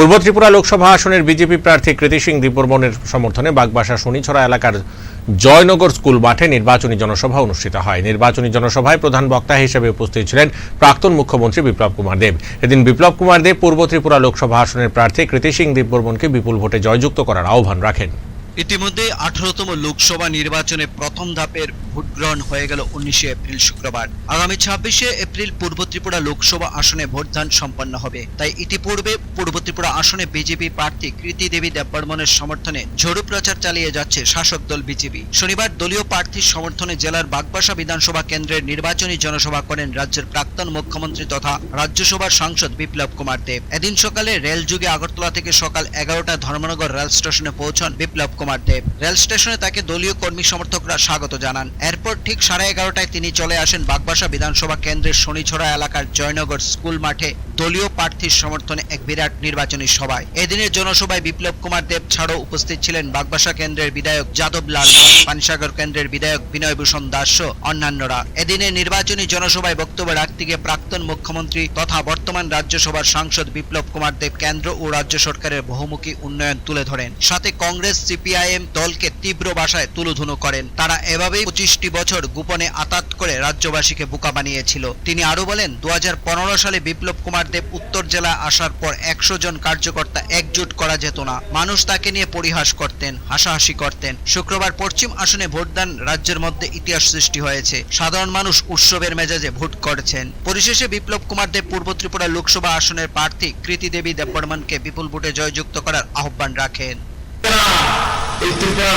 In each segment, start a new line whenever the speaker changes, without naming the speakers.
পূর্ব ত্রিপুরা লোকসভা আসনের বিজেপি প্রার্থী কৃতি সিং দীপবর্মনের সমর্থনে বাগবাসা শনিছড়া এলাকার জয়নগর স্কুল মাঠে নির্বাচনী জনসভা অনুষ্ঠিত হয়। নির্বাচনী জনসভায় প্রধান বক্তা হিসেবে উপস্থিত ছিলেন প্রাক্তন মুখ্যমন্ত্রী বিপ্লব কুমার দেব। এদিন বিপ্লব কুমার দেব পূর্ব ত্রিপুরা লোকসভা আসনের প্রার্থী কৃতি সিং দীপবর্মনকে বিপুল ভোটে জয়যুক্ত করার আহ্বান রাখেন।
ইতিমধ্যে আঠারোতম লোকসভা নির্বাচনে প্রথম ধাপের ভোট গ্রহণ হয়ে গেল উনিশে এপ্রিল শুক্রবার। আগামী ছাব্বিশে এপ্রিল পূর্ব ত্রিপুরা লোকসভা আসনে ভোটদান সম্পন্ন হবে। তাই ইতিপূর্বে পূর্ব ত্রিপুরা আসনে বিজেপি প্রার্থী কৃতি দেবী দেববর্মনের সমর্থনে ঝড়ু প্রচার চালিয়ে যাচ্ছে শাসক দল বিজেপি। শনিবার দলীয় প্রার্থীর সমর্থনে জেলার বাগবাসা বিধানসভা কেন্দ্রের নির্বাচনী জনসভা করেন রাজ্যের প্রাক্তন মুখ্যমন্ত্রী তথা রাজ্যসভার সাংসদ বিপ্লব কুমার দেব। এদিন সকালে রেল যুগে আগরতলা থেকে সকাল এগারোটা ধর্মনগর রেল স্টেশনে পৌঁছান বিপ্লব কুমার দেব। রেল স্টেশনে তাকে দলীয় কর্মী সমর্থকরা স্বাগত জানান। এরপর ঠিক সাড়ে এগারোটায় তিনি চলে আসেন বাগবাসা বিধানসভা কেন্দ্রের শনিছড়া এলাকার জয়নগর স্কুল মাঠে। দলীয় প্রার্থীর সমর্থনে এক বিরাট নির্বাচনী সভায়। এদিনের জনসভায় বিপ্লব কুমার দেব ছাড়াও উপস্থিত ছিলেন বাগবাসা কেন্দ্রের বিধায়ক যাদব লাল পানিসাগর কেন্দ্রের বিধায়ক বিনয় ভূষণ দাস অন্যান্যরা। এদিনের নির্বাচনী জনসভায় বক্তব্য রাখতে গিয়ে প্রাক্তন মুখ্যমন্ত্রী তথা বর্তমান রাজ্যসভার সাংসদ বিপ্লব কুমার দেব কেন্দ্র ও রাজ্য সরকারের বহুমুখী উন্নয়ন তুলে ধরেন। সাথে কংগ্রেস, সিপিআইএম দলকে তীব্র ভাষায় তুলোধুনো করেন। তারা এভাবেই পঁচিশটি বছর গোপনে আতাত করে রাজ্যবাসীকে বোকা বানিয়েছিল। তিনি আরও বলেন দু সালে বিপ্লব কুমার দেব উত্তর জেলা আসার পর একশো জন কার্যকর্তা একজোট করা যেত না। মানুষ তাকে নিয়ে পরিহাস করতেন, হাসাহাসি করতেন। শুক্রবার পশ্চিম আসনে ভোটদান রাজ্যের মধ্যে ইতিহাস সৃষ্টি হয়েছে। সাধারণ মানুষ উৎসবের মেজাজে ভোট করেছেন। পরিশেষে বিপ্লব কুমার দেব পূর্ব ত্রিপুরা লোকসভা আসনের প্রার্থী কৃতি দেবী দেববর্মনকে বিপুল ভোটে জয়যুক্ত করার আহ্বান রাখেন।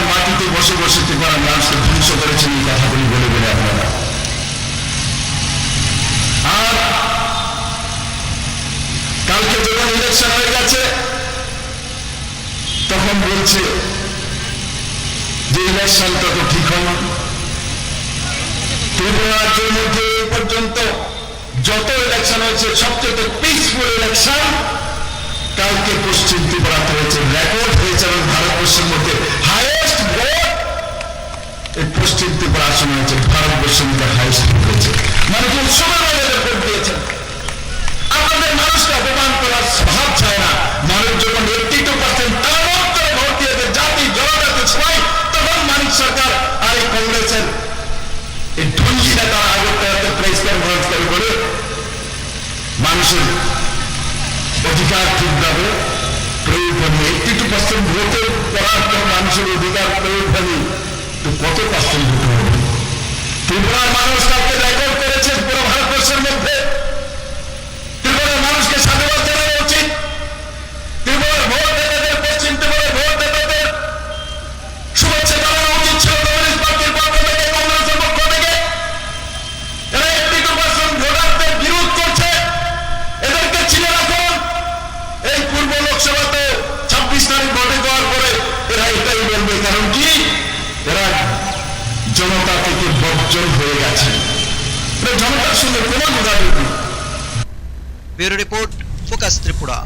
মাটিতে বসে বসে ত্রিপুরার মানুষকে ধ্বংস কালকে যখন ইলেকশন হয়ে গেছে, তখন বলছে যে ইলেকশনটা তো ঠিক হল ত্রিপুরা মধ্যে এই পর্যন্ত যত ইলেকশন হয়েছে, সবচেয়ে পিসফুল ইলেকশন কালকে পশ্চিম ত্রিপুরাতে হয়েছে। রেকর্ড হয়েছে এবং ভারতবর্ষের অধিকার ঠিকভাবে প্রয়োগ হয়নি এইটি টু পার্সেন্ট ভোটে করার পর মানুষের অধিকার প্রয়োগ হয়নি তো কত পার্সেন্ট ভোট হবে ত্রিপুরার মানুষ কালকে কারণ কি? এরা জনতা থেকে বর্জন হয়ে গেছে। জনতার সঙ্গে কোনো যোগাযোগ নেই।
Bureau report, Focus Tripura.